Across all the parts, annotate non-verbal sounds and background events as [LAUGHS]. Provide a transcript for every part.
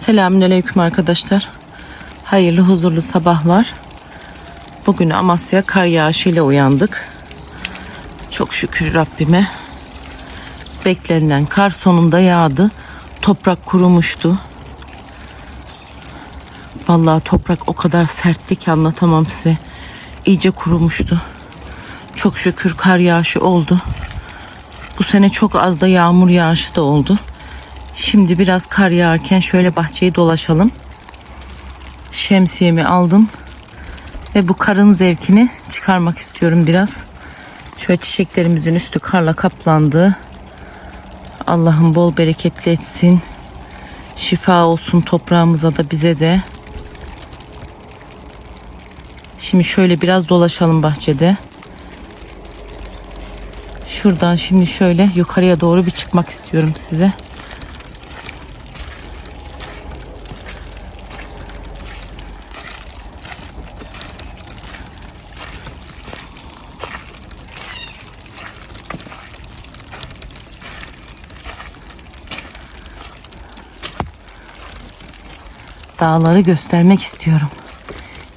Selamünaleyküm arkadaşlar. Hayırlı huzurlu sabahlar. Bugün Amasya kar yağışıyla uyandık. Çok şükür Rabbime. Beklenilen kar sonunda yağdı. Toprak kurumuştu. Vallahi toprak o kadar sertti ki anlatamam size. İyice kurumuştu. Çok şükür kar yağışı oldu. Bu sene çok az da yağmur yağışı da oldu. Şimdi biraz kar yağarken şöyle bahçeyi dolaşalım. Şemsiyemi aldım. Ve bu karın zevkini çıkarmak istiyorum biraz. Şöyle çiçeklerimizin üstü karla kaplandı. Allah'ım bol bereketli etsin. Şifa olsun toprağımıza da bize de. Şimdi şöyle biraz dolaşalım bahçede. Şuradan şimdi şöyle yukarıya doğru bir çıkmak istiyorum size. Dağları göstermek istiyorum.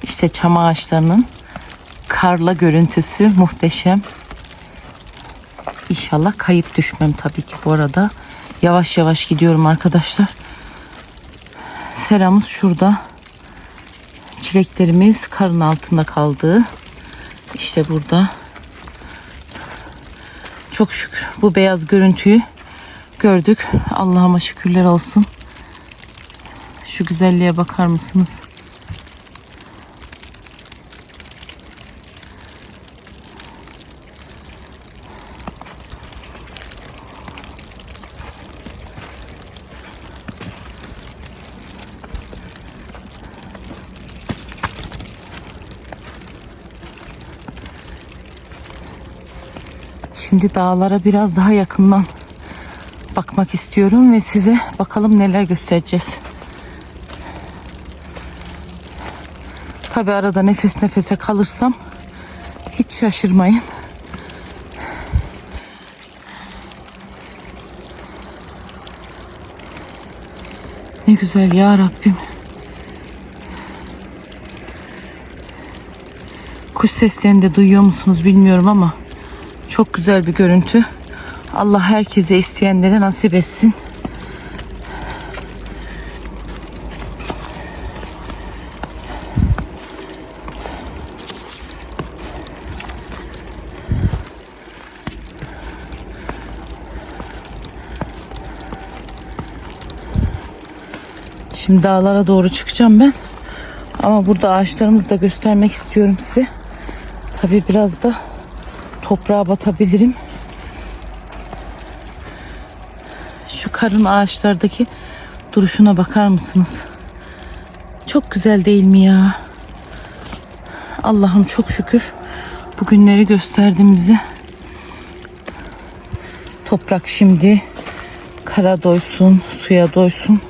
İşte çam ağaçlarının karla görüntüsü muhteşem. İnşallah kayıp düşmem tabii ki bu arada. Yavaş yavaş gidiyorum arkadaşlar. Seramız şurada. Çileklerimiz karın altında kaldı. İşte burada. Çok şükür bu beyaz görüntüyü gördük. Allah'ıma şükürler olsun. Şu güzelliğe bakar mısınız? Şimdi dağlara biraz daha yakından bakmak istiyorum ve size bakalım neler göstereceğiz. Tabi arada nefes nefese kalırsam hiç şaşırmayın. Ne güzel ya Rabbim. Kuş seslerini de duyuyor musunuz bilmiyorum ama çok güzel bir görüntü. Allah herkese isteyenlere nasip etsin. Şimdi dağlara doğru çıkacağım ben. Ama burada ağaçlarımızı da göstermek istiyorum size. Tabii biraz da toprağa batabilirim. Şu karın ağaçlardaki duruşuna bakar mısınız? Çok güzel değil mi ya? Allah'ım çok şükür bu günleri gösterdin bize. Toprak şimdi kara doysun, suya doysun.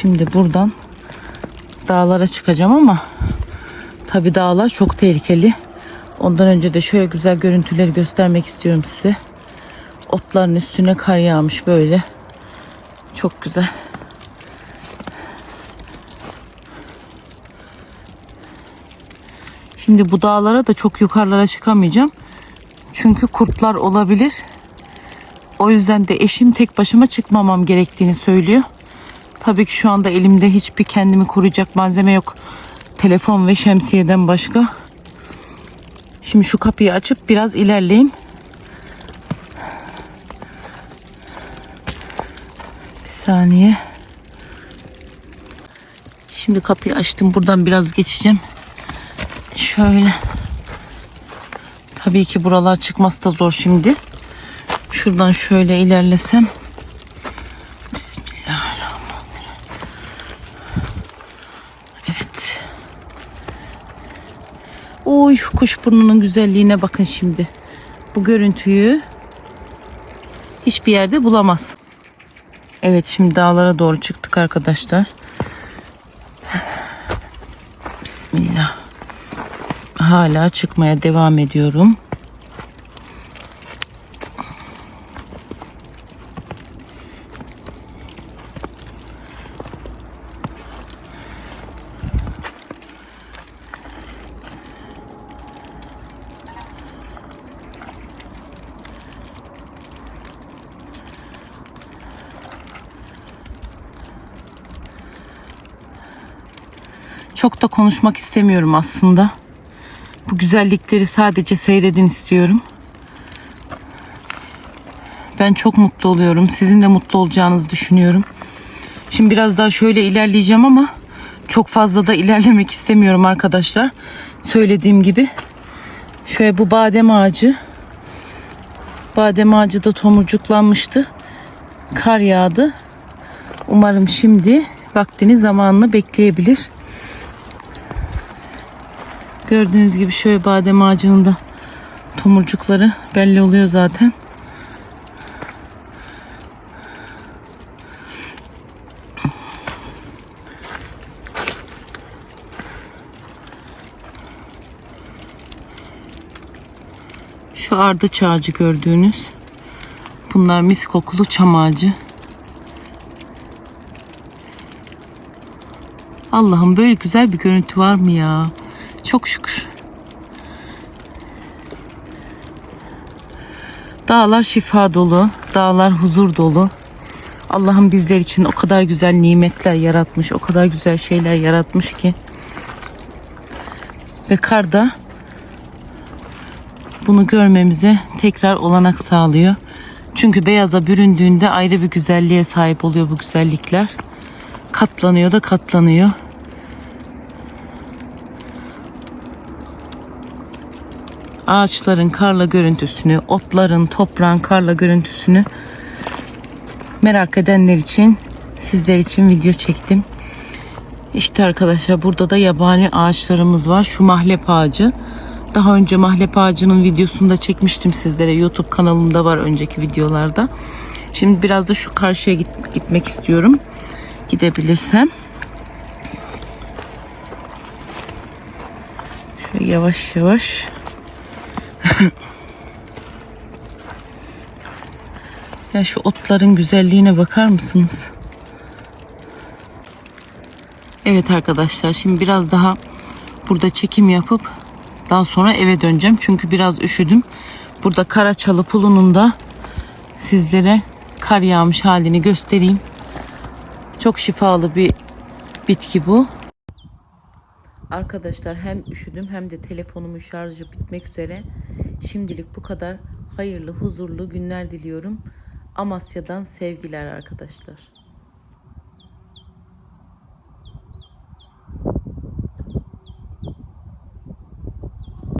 Şimdi buradan dağlara çıkacağım ama tabi dağlar çok tehlikeli. Ondan önce de şöyle güzel görüntüleri göstermek istiyorum size. Otların üstüne kar yağmış böyle. Çok güzel. Şimdi bu dağlara da çok yukarılara çıkamayacağım. Çünkü kurtlar olabilir. O yüzden de eşim tek başıma çıkmamam gerektiğini söylüyor. Tabii ki şu anda elimde hiçbir kendimi koruyacak malzeme yok. Telefon ve şemsiyeden başka. Şimdi şu kapıyı açıp biraz ilerleyeyim. Bir saniye. Şimdi kapıyı açtım. Buradan biraz geçeceğim. Şöyle. Tabii ki buralar çıkması da zor şimdi. Şuradan şöyle ilerlesem. Bismillahirrahmanirrahim. Evet. Uy kuşburnunun güzelliğine bakın şimdi. Bu görüntüyü hiçbir yerde bulamaz. Evet şimdi dağlara doğru çıktık arkadaşlar. Bismillah. Hala çıkmaya devam ediyorum. Çok da konuşmak istemiyorum aslında. Bu güzellikleri sadece seyredin istiyorum. Ben çok mutlu oluyorum. Sizin de mutlu olacağınızı düşünüyorum. Şimdi biraz daha şöyle ilerleyeceğim ama çok fazla da ilerlemek istemiyorum arkadaşlar. Söylediğim gibi. Şöyle bu badem ağacı. Badem ağacı da tomurcuklanmıştı. Kar yağdı. Umarım şimdi vaktini zamanını bekleyebilir. Gördüğünüz gibi şöyle badem ağacının da tomurcukları belli oluyor zaten. Şu ardıç ağacı gördüğünüz. Bunlar mis kokulu çam ağacı. Allah'ım böyle güzel bir görüntü var mı ya? Çok şükür. Dağlar şifa dolu, dağlar huzur dolu. Allah'ım bizler için o kadar güzel nimetler yaratmış, o kadar güzel şeyler yaratmış ki. Ve kar da bunu görmemize tekrar olanak sağlıyor. Çünkü beyaza büründüğünde ayrı bir güzelliğe sahip oluyor bu güzellikler. Katlanıyor da katlanıyor. Ağaçların karla görüntüsünü, otların, toprağın karla görüntüsünü merak edenler için sizler için video çektim. İşte arkadaşlar burada da yabani ağaçlarımız var. Şu mahlep ağacı. Daha önce mahlep ağacının videosunu da çekmiştim sizlere. YouTube kanalımda var önceki videolarda. Şimdi biraz da şu karşıya git- gitmek istiyorum. Gidebilirsem. Şöyle yavaş yavaş. [LAUGHS] ya şu otların güzelliğine bakar mısınız? Evet arkadaşlar şimdi biraz daha burada çekim yapıp daha sonra eve döneceğim. Çünkü biraz üşüdüm. Burada Karaçalı Pulu'nun da sizlere kar yağmış halini göstereyim. Çok şifalı bir bitki bu. Arkadaşlar hem üşüdüm hem de telefonumun şarjı bitmek üzere. Şimdilik bu kadar. Hayırlı, huzurlu günler diliyorum. Amasya'dan sevgiler arkadaşlar.